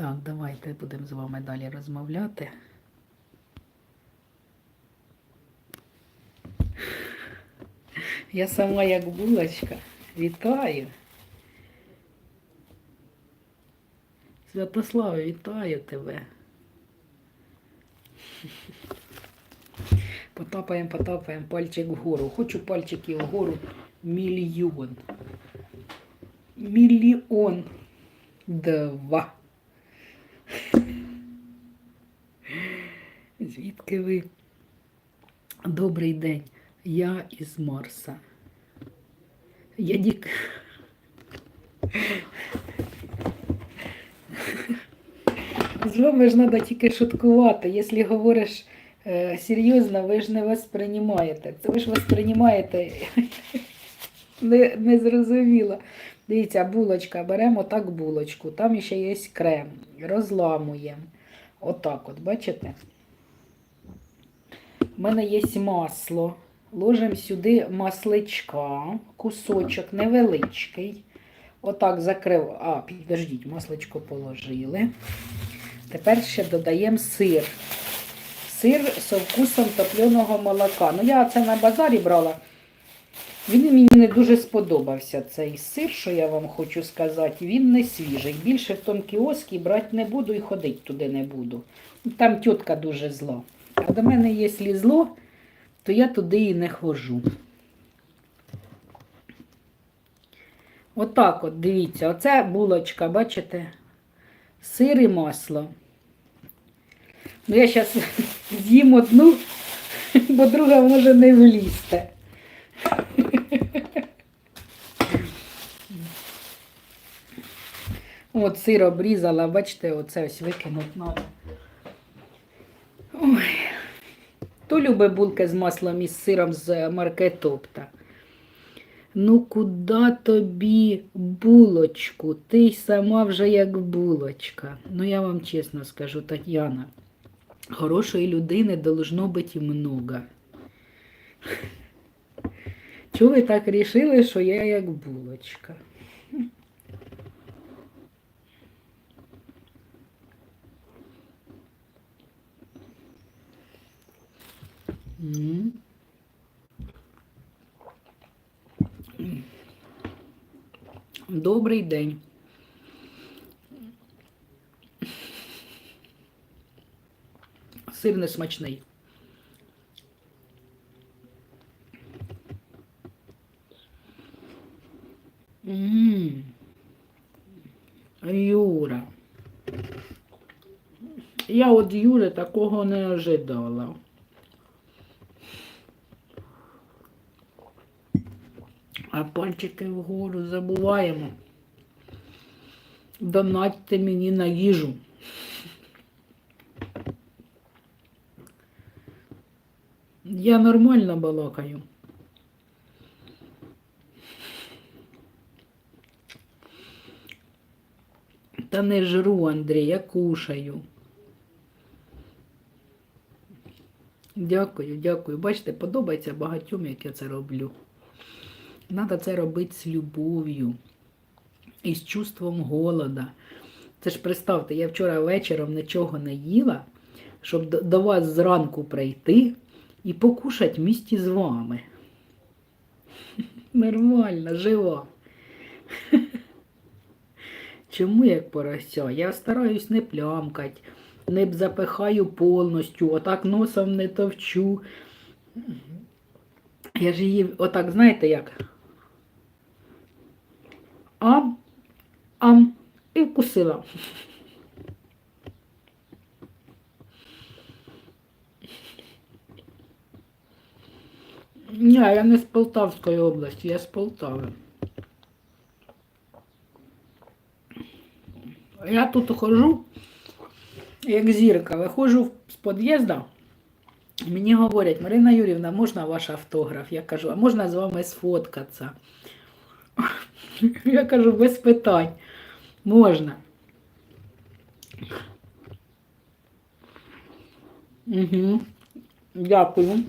Так, давайте будемо з вами далі розмовляти. Я сама як булочка. Вітаю. Святославе, вітаю тебе. Потапаємо, потапаємо пальчик вгору. Хочу пальчики вгору мільйон. Мільйон. Два. Звідки ви? Добрий день. Я із Марса. Я дік. З вами ж треба тільки шуткувати. Якщо говориш е, серйозно, ви ж не восприймаєте. Це ви ж восприймаєте не, не зрозуміло. Дивіться, булочка, беремо так булочку, там ще є крем, розламуємо. Отак от, бачите? У мене є масло. Ложимо сюди масличка, кусочок невеличкий. Отак закрив. А, підождіть, масличко положили. Тепер ще додаємо сир. Сир з вкусом топленого молока. Ну, я це на базарі брала. Він мені не дуже сподобався цей сир, що я вам хочу сказати. Він не свіжий. Більше в тому кіоскі брати не буду і ходити туди не буду. Там тітка дуже зла. А до мене, якщо зло, то я туди і не ходжу. Отак от, дивіться, оце булочка, бачите? Сир і масло. Ну, я зараз з'їм одну, бо друга може не влізти. От сир обрізала, бачите, оце ось викинути треба. Любить булки з маслом і з сиром з маркетопта? Ну, куди тобі булочку? Ти й сама вже як булочка. Ну, я вам чесно скажу, Тетяна, хорошої людини должно бути много. Чого ви так рішили, що я як булочка? М. Добрий день. Сир не смачний. М. Юра. Я от Юри такого не ожидала. А пальчики вгору забуваємо. Донатьте мені на їжу. Я нормально балакаю. Та не жру, Андрій, я кушаю. Дякую, дякую. Бачите, подобається багатьом, як я це роблю. Надо це робити з любов'ю і з чувством голода. Це ж представте, я вчора вечором нічого не їла, щоб до- вас зранку прийти і покушати в місті з вами. Нормально, жива. Чому як порося? Я стараюсь не плямкать, не запихаю повністю, отак носом не товчу. Я ж її, отак, знаєте як? Ам, ам, і вкусила. Ні, я не з Полтавської області, я з Полтави. Я тут хожу, як зірка, виходжу з під'їзду, мені говорять, Марина Юрівна, можна ваш автограф? Я кажу, а можна з вами сфоткатися? Я кажу, без питань. Можна. Угу. Дякую.